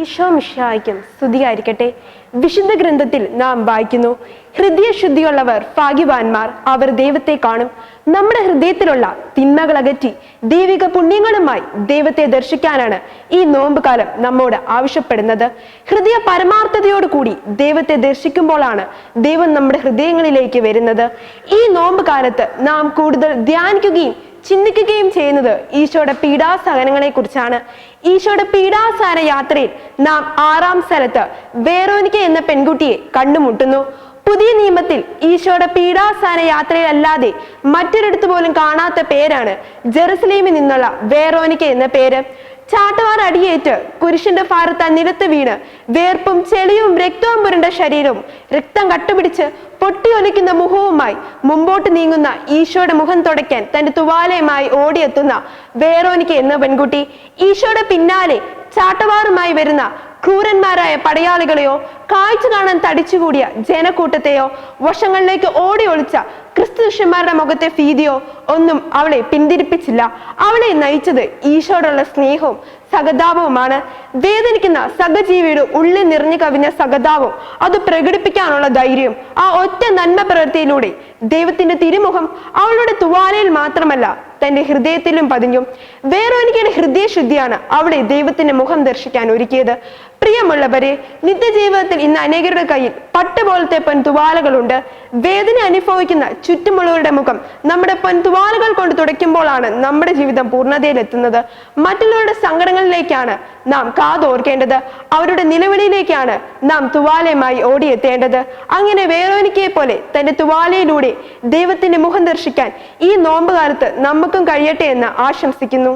ഈശോ മിഷായിക്കും സ്തുതിയായിരിക്കട്ടെ. വിശുദ്ധ ഗ്രന്ഥത്തിൽ നാം വായിക്കുന്നു ഹൃദയശുദ്ധിയുള്ളവർ ഭാഗ്യവാന്മാർ അവർ ദൈവത്തെ കാണും. നമ്മുടെ ഹൃദയത്തിലുള്ള തിന്മകൾ അകറ്റി ദൈവിക പുണ്യങ്ങളുമായി ദൈവത്തെ ദർശിക്കാനാണ് ഈ നോമ്പ് കാലം നമ്മോട് ആവശ്യപ്പെടുന്നത്. ഹൃദയ പരമാർത്ഥതയോട് കൂടി ദൈവത്തെ ദർശിക്കുമ്പോഴാണ് ദൈവം നമ്മുടെ ഹൃദയങ്ങളിലേക്ക് വരുന്നത്. ഈ നോമ്പ് കാലത്ത് നാം കൂടുതൽ ധ്യാനിക്കുകയും ചിന്തിക്കുകയും ചെയ്യുന്നത് ഈശോയുടെ പീഡാസഹനങ്ങളെ കുറിച്ചാണ് ഈശോയുടെ പീഡാസഹന യാത്രയിൽ നാം ആറാം സ്ഥലത്ത് വേറോനിക്ക എന്ന പെൺകുട്ടിയെ കണ്ടുമുട്ടുന്നു. പുതിയ നിയമത്തിൽ ഈശോയുടെ പീഡാസഹന യാത്രയിലല്ലാതെ മറ്റൊരിടത്ത് പോലും കാണാത്ത പേരാണ് ജെറുസലേമിൽ നിന്നുള്ള വേറോനിക്ക എന്ന പേര്. ചാട്ടവാർ അടിയേറ്റ് കുരിശിന്റെ ഭാരത്ത നിലത്ത് വീണ്. വേർപ്പും ചെളിയും രക്തവും പുരണ്ട ശരീരവും രക്തം കട്ടുപിടിച്ച് പൊട്ടിയൊലിക്കുന്ന മുഖവുമായി മുമ്പോട്ട് നീങ്ങുന്ന ഈശോയുടെ മുഖം തുടയ്ക്കാൻ തന്റെ തുവാലയുമായി ഓടിയെത്തുന്ന വേറോനിക്ക് എന്ന പെൺകുട്ടി ഈശോയുടെ പിന്നാലെ ചാട്ടവാറുമായി വരുന്ന ക്രൂരന്മാരായ പടയാളികളെയോ കാഴ്ച കാണാൻ തടിച്ചുകൂടിയ ജനക്കൂട്ടത്തെയോ വശങ്ങളിലേക്ക് ഓടി ഒളിച്ച ക്രിസ്തു ശിഷ്യന്മാരുടെ മുഖത്തെ ഭീതിയോ ഒന്നും അവളെ പിന്തിരിപ്പിച്ചില്ല. അവളെ നയിച്ചത് ഈശോടുള്ള സ്നേഹവും സഹതാപവുമാണ്. വേദനിക്കുന്ന സഹജീവിയുടെ ഉള്ളിൽ നിറഞ്ഞു കവിഞ്ഞ സഹതാപം അത് പ്രകടിപ്പിക്കാനുള്ള ധൈര്യം ആ ഒറ്റ നന്മ പ്രവൃത്തിയിലൂടെ ദൈവത്തിന്റെ തിരുമുഖം അവളുടെ തുവാലയിൽ മാത്രമല്ല തന്റെ ഹൃദയത്തിലും പതിഞ്ഞു വേറൊനിക്കയുടെ ഹൃദയശുദ്ധിയാണ് അവളെ ദൈവത്തിന്റെ മുഖം ദർശിക്കാൻ ഒരുക്കിയത്. പ്രിയമുള്ളവരെ നിത്യജീവിതത്തിൽ ഇന്ന് അനേകരുടെ കയ്യിൽ പട്ട് പോലത്തെ പൊൻതുവാലകളുണ്ട്. വേദന അനുഭവിക്കുന്ന ചുറ്റുമുള്ളവരുടെ മുഖം നമ്മുടെ പൊൻതുവാലകൾ കൊണ്ട് തുടയ്ക്കുമ്പോഴാണ് നമ്മുടെ ജീവിതം പൂർണതയിലെത്തുന്നത്. മറ്റുള്ളവരുടെ സങ്കടങ്ങളിലേക്കാണ് നാം കാതോർക്കേണ്ടത്. അവരുടെ നിലവിളിയിലേക്കാണ് നാം തുവാലയുമായി ഓടിയെത്തേണ്ടത്. അങ്ങനെ വേറൊനിക്കയെ പോലെ തന്റെ തുവാലയിലൂടെ ദൈവത്തിന്റെ മുഖം ദർശിക്കാൻ ഈ നോമ്പ് കാലത്ത് നമുക്കും കഴിയട്ടെ എന്ന് ആശംസിക്കുന്നു